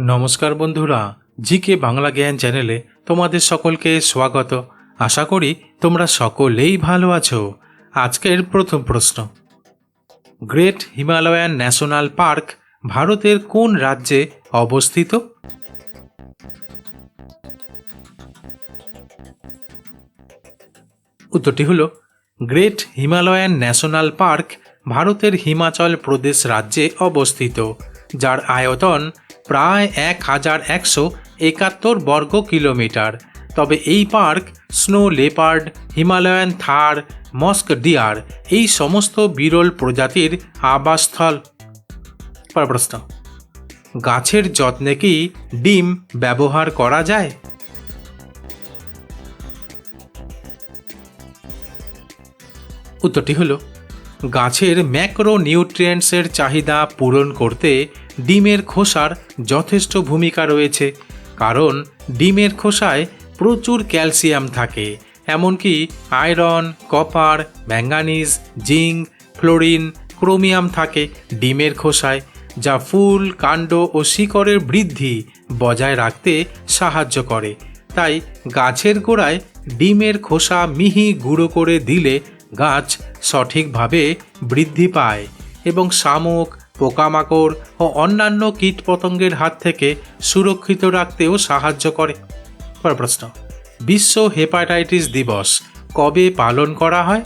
নমস্কার বন্ধুরা, জিকে বাংলা জ্ঞান চ্যানেলে তোমাদের সকলকে স্বাগত। আশা করি তোমরা সকলেই ভালো আছো। আজকের প্রথম প্রশ্ন। গ্রেট হিমালয়ান ন্যাশনাল পার্ক ভারতের কোন রাজ্যে অবস্থিত? উত্তরটি হলো, গ্রেট হিমালয়ান ন্যাশনাল পার্ক ভারতের হিমাচল প্রদেশ রাজ্যে অবস্থিত, যার আয়তন প্রায় এক হাজার একশো একাত্তর বর্গ কিলোমিটার। তবে এই park, snow leopard, Himalayan tahr, musk deer, এই সমস্ত বিরল প্রজাতির আবাসস্থল। প্রশ্ন, গাছের যত্নে কি ডিম ব্যবহার করা যায়? উত্তরটি হলো, গাছের ম্যাক্রো নিউট্রিয়েন্টসের চাহিদা পূরণ করতে ডিমের খোসার যথেষ্ট ভূমিকা রয়েছে, কারণ ডিমের খোসায় প্রচুর ক্যালসিয়াম থাকে, এমনকি iron, copper, manganese, zinc, fluorine, chromium থাকে ডিমের খোসায়, যা ফুল, কাণ্ড ও শিকড়ের বৃদ্ধি বজায় রাখতে সাহায্য করে। তাই গাছের গোড়ায় ডিমের খোসা মিহি গুঁড়ো করে দিলে গাছ সঠিকভাবে বৃদ্ধি পায় এবং শামুক পোকামাকড় ও অন্যান্য কীটপতঙ্গের হাত থেকে সুরক্ষিত রাখতেও সাহায্য করে। পরের প্রশ্ন, বিশ্ব হেপাটাইটিস দিবস কবে পালন করা হয়?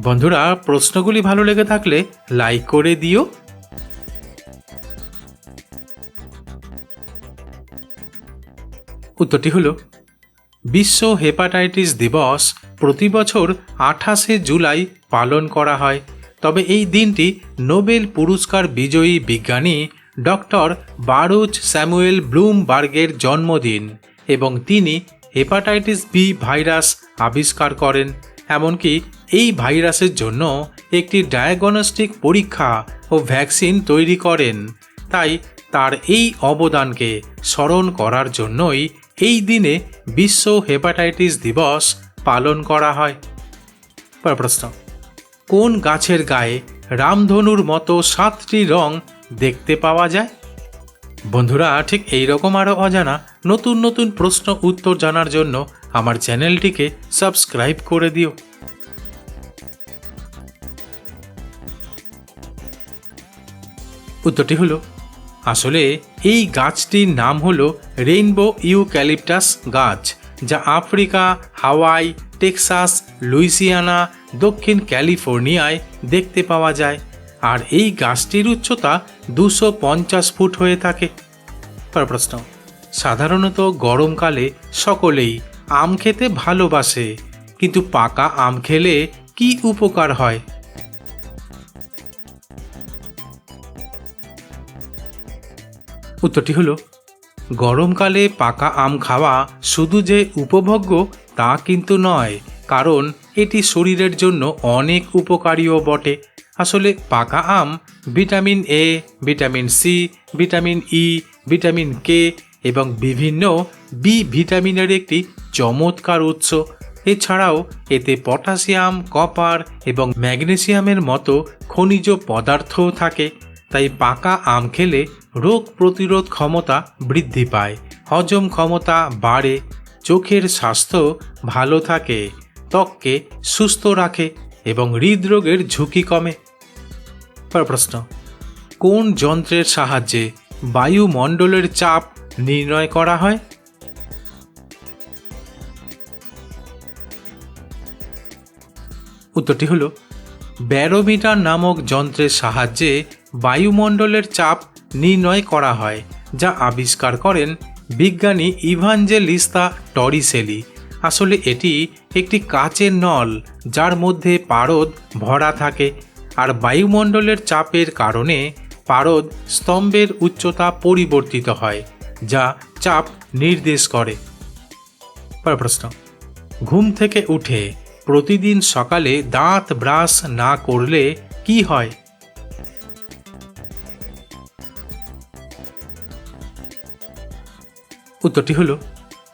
বন্ধুরা, প্রশ্নগুলি ভালো লেগে থাকলে লাইক করে দিও। উত্তরটি হলো, বিশ্ব হেপাটাইটিস দিবস প্রতি বছর আঠাশে জুলাই পালন করা হয়। তবে এই দিনটি নোবেল পুরস্কার বিজয়ী বিজ্ঞানী ডক্টর বারুচ স্যামুয়েল ব্লুমবার্গের জন্মদিন এবং তিনি হেপাটাইটিস বি ভাইরাস আবিষ্কার করেন। এমনকি এই ভাইরাসের জন্য একটি ডায়াগনস্টিক পরীক্ষা ও ভ্যাকসিন তৈরি করেন। তাই তার এই অবদানকে স্মরণ করার জন্যই এই দিনে বিশ্ব হেপাটাইটিস দিবস পালন করা হয়। প্রশ্ন। কোন গাছের গায়ে রামধনুর মতো সাতটি রং দেখতে পাওয়া যায়? বন্ধুরা, ঠিক এই রকম আরও অজানা নতুন নতুন প্রশ্ন উত্তর জানার জন্য আমার চ্যানেলটিকে সাবস্ক্রাইব করে দিও। উত্তরটি হলো, আসলে এই গাছটির নাম হলো রেইনবো ইউক্যালিপটাস গাছ, যা আফ্রিকা, হাওয়াই, টেক্সাস, লুইসিয়ানা দক্ষিণ ক্যালিফোর্নিয়ায় দেখতে পাওয়া যায়। আর এই গাছটির উচ্চতা দুশো পঞ্চাশ ফুট হয়ে থাকে। প্রশ্ন, সাধারণত গরমকালে সকলেই আম খেতে ভালোবাসে, কিন্তু পাকা আম খেলে কি উপকার হয়? উত্তরটি হলো, গরমকালে পাকা আম খাওয়া শুধু যে উপভোগ্য তা কিন্তু নয়, কারণ এটি শরীরের জন্য অনেক উপকারীও বটে। আসলে পাকা আম vitamin A vitamin C vitamin E vitamin K এবং বিভিন্ন বি ভিটামিনের একটি চমৎকার উৎস। এছাড়াও এতে পটাশিয়াম, কপার এবং ম্যাগনেসিয়ামের মতো খনিজ পদার্থও থাকে। তাই পাকা আম খেলে রোগ প্রতিরোধ ক্ষমতা বৃদ্ধি পায়, হজম ক্ষমতা বাড়ে, চোখের স্বাস্থ্য ভালো থাকে। ত্বককে সুস্থ রাখে এবং হৃদরোগের ঝুঁকি কমে। প্রশ্ন, কোন যন্ত্রের সাহায্যে বায়ুমণ্ডলের চাপ নির্ণয় করা হয়? উত্তরটি হলো, ব্যারোমিটার নামক যন্ত্রের সাহায্যে বায়ুমণ্ডলের চাপ নির্ণয় করা হয়, যা আবিষ্কার করেন বিজ্ঞানী ইভাঞ্জেলিস্তা টরিসেলি। আসলে এটি একটি কাচের নল যার মধ্যে পারদ ভরা থাকে আর বায়ুমণ্ডলের চাপের কারণে পারদ স্তম্ভের উচ্চতা পরিবর্তিত হয়, যা চাপ নির্দেশ করে। প্রশ্ন। ঘুম থেকে উঠে প্রতিদিন সকালে দাঁত ব্রাশ না করলে কি হয়? উত্তরটি হলো,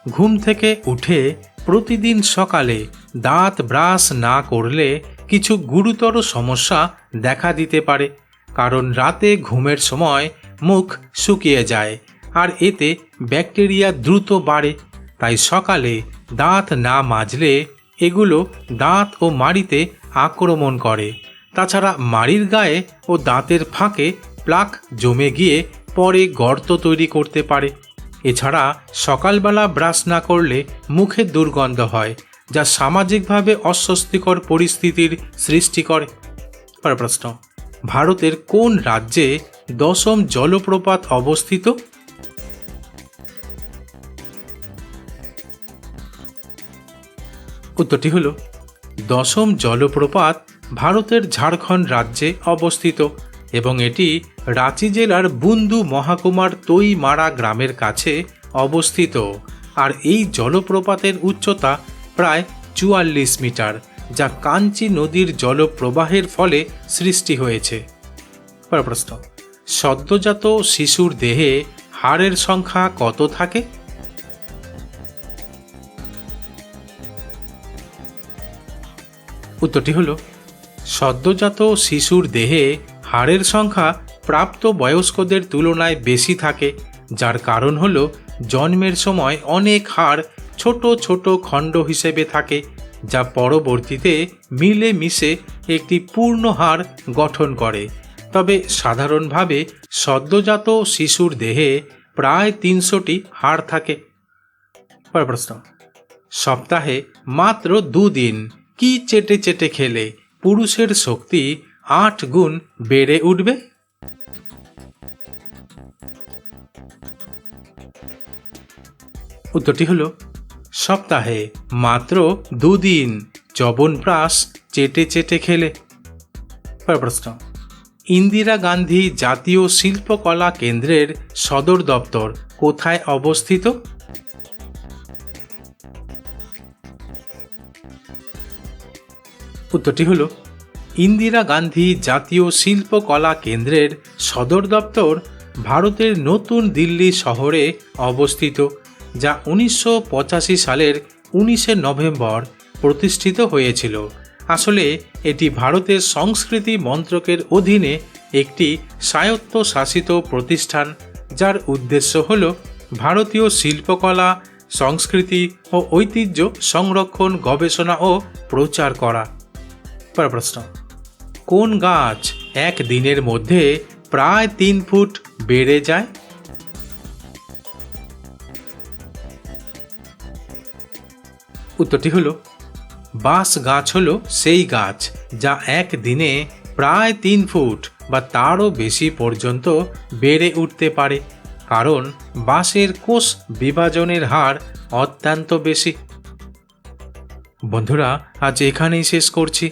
ঘুম থেকে উঠে প্রতিদিন সকালে দাঁত ব্রাশ না করলে কিছু গুরুতর সমস্যা দেখা দিতে পারে, কারণ রাতে ঘুমের সময় মুখ শুকিয়ে যায় আর এতে ব্যাকটেরিয়া দ্রুত বাড়ে। তাই সকালে দাঁত না মাজলে এগুলো দাঁত ও মাড়িতে আক্রমণ করে। তাছাড়া মাড়ির গায়ে ও দাঁতের ফাঁকে প্লাক জমে গিয়ে পরে গর্ত তৈরি করতে পারে। এছাড়া সকালবেলা ব্রাশ না করলে মুখে দুর্গন্ধ হয়, যা সামাজিকভাবে অস্বস্তিকর পরিস্থিতির সৃষ্টি করে প্রশ্ন, ভারতের কোন রাজ্যে দশম জলপ্রপাত অবস্থিত? উত্তরটি হল, দশম জলপ্রপাত ভারতের ঝাড়খণ্ড রাজ্যে অবস্থিত। এবং এটি রাঁচি জেলার বুন্দু মহাকুমার তৈমারা গ্রামের কাছে অবস্থিত। আর এই জলপ্রপাতের উচ্চতা প্রায় চুয়াল্লিশ মিটার, যা কাঞ্চি নদীর জলপ্রবাহের ফলে সৃষ্টি হয়েছে। প্রশ্ন, সদ্যজাত শিশুর দেহে হাড়ের সংখ্যা কত থাকে? উত্তরটি হল, সদ্যজাত শিশুর দেহে হাড়ের সংখ্যা প্রাপ্ত বয়স্কদের তুলনায় বেশি থাকে, যার কারণ হল জন্মের সময় অনেক হাড় ছোট ছোট খণ্ড হিসেবে থাকে, যা পরবর্তীতে মিলে মিশে একটি পূর্ণ হাড় গঠন করে। তবে সাধারণভাবে সদ্যজাত শিশুর দেহে প্রায় তিনশোটি হাড় থাকে। প্রশ্ন, সপ্তাহে মাত্র দুদিন কি চেটে চেটে খেলে পুরুষের শক্তি আট গুণ বেড়ে উঠবে? উত্তরটি হল, সপ্তাহে মাত্র দুদিন চবনপ্রাশ চেটে চেটে খেলে। প্রশ্ন, ইন্দিরা গান্ধী জাতীয় শিল্পকলা কেন্দ্রের সদর দপ্তর কোথায় অবস্থিত? উত্তরটি হল ইন্দিরা গান্ধী জাতীয় শিল্পকলা কেন্দ্রের সদর দপ্তর ভারতের নতুন দিল্লি শহরে অবস্থিত, যা উনিশশো পঁচাশি সালের উনিশে নভেম্বর প্রতিষ্ঠিত হয়েছিল। আসলে এটি ভারতের সংস্কৃতি মন্ত্রকের অধীনে একটি স্বায়ত্তশাসিত প্রতিষ্ঠান, যার উদ্দেশ্য হল ভারতীয় শিল্পকলা, সংস্কৃতি ও ঐতিহ্য সংরক্ষণ, গবেষণা ও প্রচার করা। প্রশ্ন। কোন গাছ এক দিনের মধ্যে প্রায় তিন ফুট বেড়ে যায়? উত্তরটি হলো, বাঁশ গাছ হলো সেই গাছ যা এক দিনে প্রায় তিন ফুট বা তারও বেশি পর্যন্ত বেড়ে উঠতে পারে। কারণ বাঁশের কোষ বিভাজনের হার অত্যন্ত বেশি। বন্ধুরা, আজ এখানেই শেষ করছি।